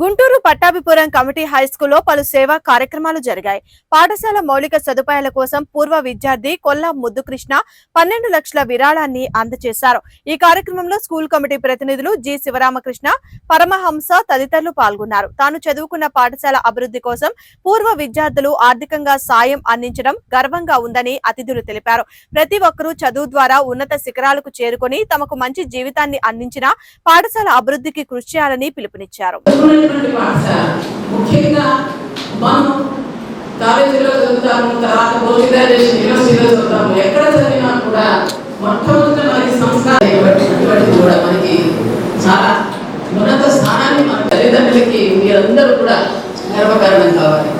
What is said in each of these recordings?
Guntur Pattabhipuram committee high స్కూల్లో పలు సేవా కార్యక్రమాలు జరిగాయి. పాఠశాల మౌలిక సదుపాయాల కోసం పూర్వ విద్యార్థి కొల్లా ముద్దుకృష్ణ పన్నెండు లక్షల విరాళాన్ని అందజేశారు. ఈ కార్యక్రమంలో స్కూల్ కమిటీ ప్రతినిధులు జి శివరామకృష్ణ పరమహంస తదితరులు పాల్గొన్నారు. తాను చదువుకున్న పాఠశాల అభివృద్ధి కోసం పూర్వ విద్యార్థులు ఆర్థికంగా సాయం అందించడం గర్వంగా ఉందని అతిథులు తెలిపారు. ప్రతి ఒక్కరూ చదువు ద్వారా ఉన్నత శిఖరాలకు చేరుకొని తమకు మంచి జీవితాన్ని అందించిన పాఠశాల అభివృద్ధికి కృషి చేయాలని పిలుపునిచ్చారు. చదువుకున్నటువంటి పాఠశాల. ముఖ్యంగా మనం కాలేజీలో చదువుతాము తర్వాత పోస్ట్ యూనివర్సిటీలో చదువుతాము. ఎక్కడ చదివినా కూడా మొట్టమొదట మనకి సంస్కారం ఇవ్వబడినటువంటి కూడా మనకి చాలా ఉన్నత స్థానాన్ని మన తల్లిదండ్రులకి మీరందరూ కూడా గర్వకారణం కావాలి.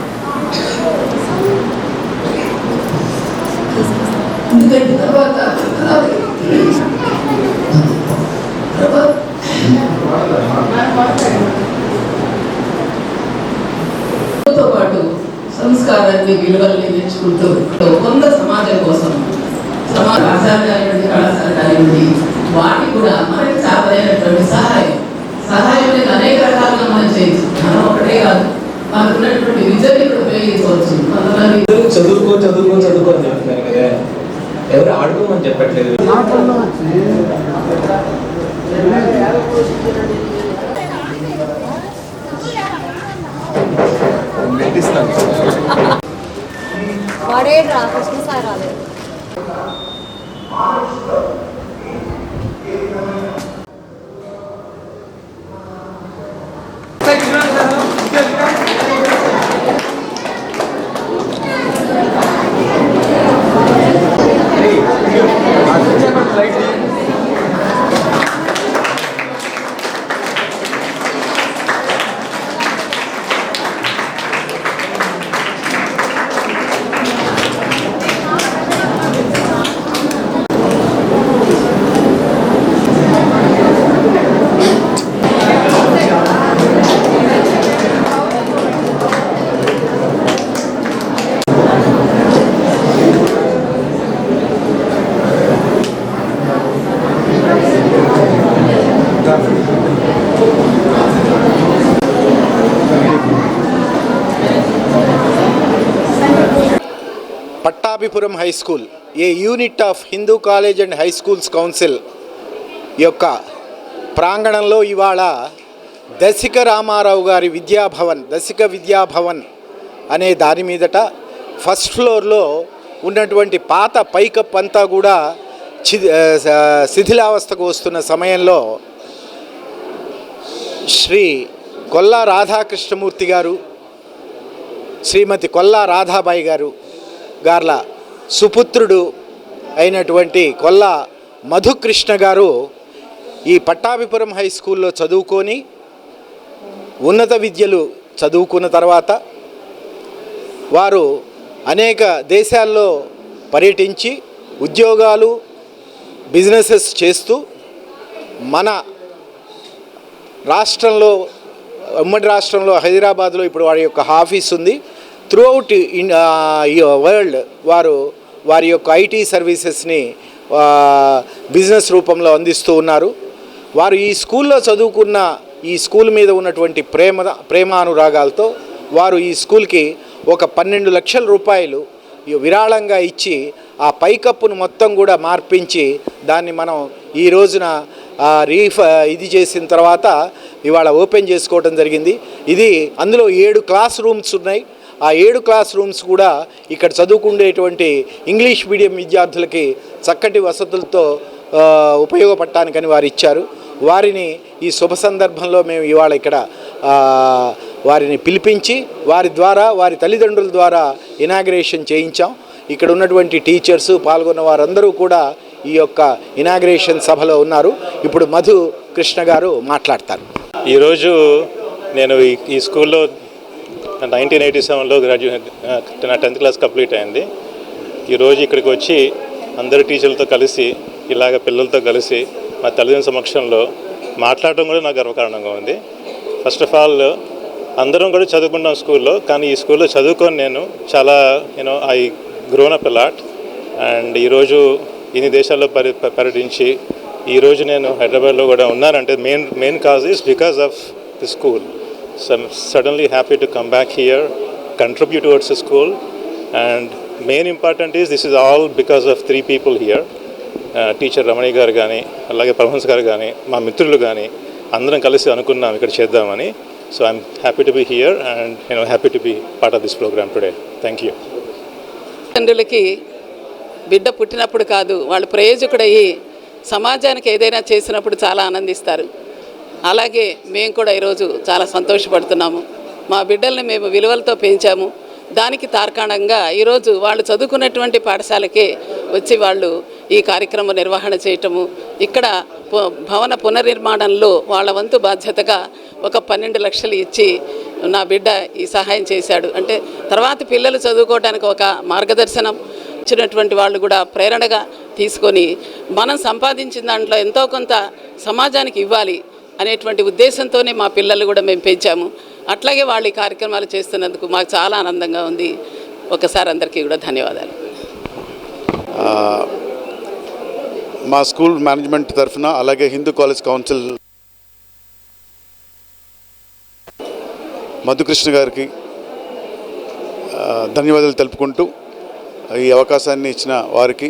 ఎందుకంటే తర్వాత విలువల్ని నేర్చుకుంటూ కొంత సమాజం కోసం సమాజ కానివ్వండి కళాశాల కానివ్వండి వాటి కూడా మనకి చాలైనటువంటి సహాయం. సహాయం అనేది అనేక రకాలుగా మనం చేయొచ్చు. మనం ఒకటే కాదు. మనకు ఉన్నటువంటి విద్యని కూడా ఉపయోగించవచ్చు కొంతమంది చదువుకో చదువుకో చదువుకో అని చెప్తున్నారు కదా. ఎవరు ఆడుకోమని చెప్పట్లేదు. వాడేడ్రా కృష్ణ సాయి రాలేదు. Pattabhipuram high school a unit of Hindu college and high schools council యొక్క ప్రాంగణంలో ఇవాళ దశిక రామారావు గారి విద్యాభవన్ దశిక విద్యాభవన్ అనే దాని మీదట ఫస్ట్ ఫ్లోర్లో ఉన్నటువంటి పాత పైకప్ అంతా కూడా చి శిథిలావస్థకు వస్తున్న సమయంలో శ్రీ కొల్లా రాధాకృష్ణమూర్తి గారు శ్రీమతి కొల్లా రాధాబాయి గారు గార్ల సుపుత్రుడు అయినటువంటి కొల్లా మధుకృష్ణ గారు ఈ పట్టాభిపురం హై స్కూల్లో చదువుకొని ఉన్నత విద్యలు చదువుకున్న తర్వాత వారు అనేక దేశాల్లో పర్యటించి ఉద్యోగాలు బిజినెసెస్ చేస్తూ మన రాష్ట్రంలో ఉమ్మడి రాష్ట్రంలో హైదరాబాద్లో ఇప్పుడు వారి యొక్క ఆఫీస్ ఉంది. త్రూఅవుట్ ఇన్ వరల్డ్ వారు వారి యొక్క ఐటీ సర్వీసెస్ని బిజినెస్ రూపంలో అందిస్తూ ఉన్నారు. వారు ఈ స్కూల్లో చదువుకున్న ఈ స్కూల్ మీద ఉన్నటువంటి ప్రేమ ప్రేమానురాగాలతో వారు ఈ స్కూల్కి ఒక పన్నెండు లక్షల రూపాయలు విరాళంగా ఇచ్చి ఆ పైకప్పును మొత్తం కూడా మార్పించి దాన్ని మనం ఈ రోజున రీఫ్ ఇది చేసిన తర్వాత ఇవాళ ఓపెన్ చేసుకోవడం జరిగింది. ఇది అందులో ఏడు క్లాస్ రూమ్స్ ఉన్నాయి. ఆ ఏడు క్లాస్ రూమ్స్ కూడా ఇక్కడ చదువుకునేటువంటి ఇంగ్లీష్ మీడియం విద్యార్థులకి చక్కటి వసతులతో ఉపయోగపడటానికని వారు ఇచ్చారు. వారిని ఈ శుభ సందర్భంలో మేము ఇవాళ ఇక్కడ వారిని పిలిపించి వారి ద్వారా వారి తల్లిదండ్రుల ద్వారా ఇనాగ్రేషన్ చేయించాం. ఇక్కడ ఉన్నటువంటి టీచర్స్ పాల్గొన్న వారందరూ కూడా ఈ యొక్క ఇనాగ్రేషన్ సభలో ఉన్నారు. ఇప్పుడు మధు కృష్ణ గారు మాట్లాడతారు. ఈరోజు నేను ఈ ఈ స్కూల్లో నైన్టీన్ ఎయిటీ సెవెన్లో గ్రాడ్యుయేట్ నా టెన్త్ క్లాస్ కంప్లీట్ అయింది. ఈరోజు ఇక్కడికి వచ్చి అందరు టీచర్లతో కలిసి ఇలాగ పిల్లలతో కలిసి మా తల్లిదండ్రుల సమక్షంలో మాట్లాడటం కూడా నాకు గర్వకారణంగా ఉంది. ఫస్ట్ ఆఫ్ ఆల్ అందరం కూడా చదువుకున్నాం స్కూల్లో కానీ ఈ స్కూల్లో చదువుకొని నేను చాలా you know I grown up lot and ఈరోజు ఇన్ని దేశాల్లో పర్య పర్యటించి ఈరోజు నేను హైదరాబాద్లో కూడా ఉన్నానంటే main main cause is because of the school So I'm certainly happy to come back here, contribute towards the school, and main important is this is all because of three people here. Uh, teacher Ramani garu కానీ అలాగే పరమహంస్ గారు కానీ మా మిత్రులు కానీ అందరం కలిసి అనుకున్నాం ఇక్కడ చేద్దామని. So I'm happy to be here and నేను happy to be part of this programme today thank you తండ్రులకి బిడ్డ పుట్టినప్పుడు కాదు వాళ్ళు ప్రయోజకుడయ్యి సమాజానికి ఏదైనా చేసినప్పుడు చాలా ఆనందిస్తారు. అలాగే మేము కూడా ఈరోజు చాలా సంతోషపడుతున్నాము. మా బిడ్డల్ని మేము విలువలతో పెంచాము. దానికి తార్కాణంగా ఈరోజు వాళ్ళు చదువుకున్నటువంటి పాఠశాలకే వచ్చి వాళ్ళు ఈ కార్యక్రమం నిర్వహణ చేయటము ఇక్కడ భవన పునర్నిర్మాణంలో వాళ్ళ వంతు బాధ్యతగా ఒక పన్నెండు లక్షలు ఇచ్చి నా బిడ్డ ఈ సహాయం చేశాడు. అంటే తర్వాత పిల్లలు చదువుకోవడానికి ఒక మార్గదర్శనం ఇచ్చినటువంటి వాళ్ళు కూడా ప్రేరణగా తీసుకొని మనం సంపాదించిన దాంట్లో ఎంతో కొంత సమాజానికి ఇవ్వాలి. అనేటువంటి ఉద్దేశంతోనే మా పిల్లలు కూడా మేము పెంచాము. అట్లాగే వాళ్ళు ఈ కార్యక్రమాలు చేస్తున్నందుకు మాకు చాలా ఆనందంగా ఉంది. ఒకసారి అందరికీ కూడా ధన్యవాదాలు. మా స్కూల్ మేనేజ్మెంట్ తరఫున అలాగే హిందూ కాలేజ్ కౌన్సిల్ మధుకృష్ణ గారికి ధన్యవాదాలు తెలుపుకుంటూ ఈ అవకాశాన్ని ఇచ్చిన వారికి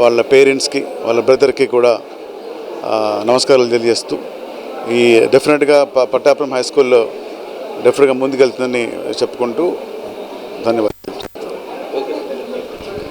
వాళ్ళ పేరెంట్స్కి వాళ్ళ బ్రదర్కి కూడా నమస్కారాలు తెలియజేస్తూ ఈ డెఫినెట్గా ప- పట్టాపురం హై స్కూల్లో డెఫినెట్గా ముందుకెళ్తుందని చెప్పుకుంటూ ధన్యవాదాలు.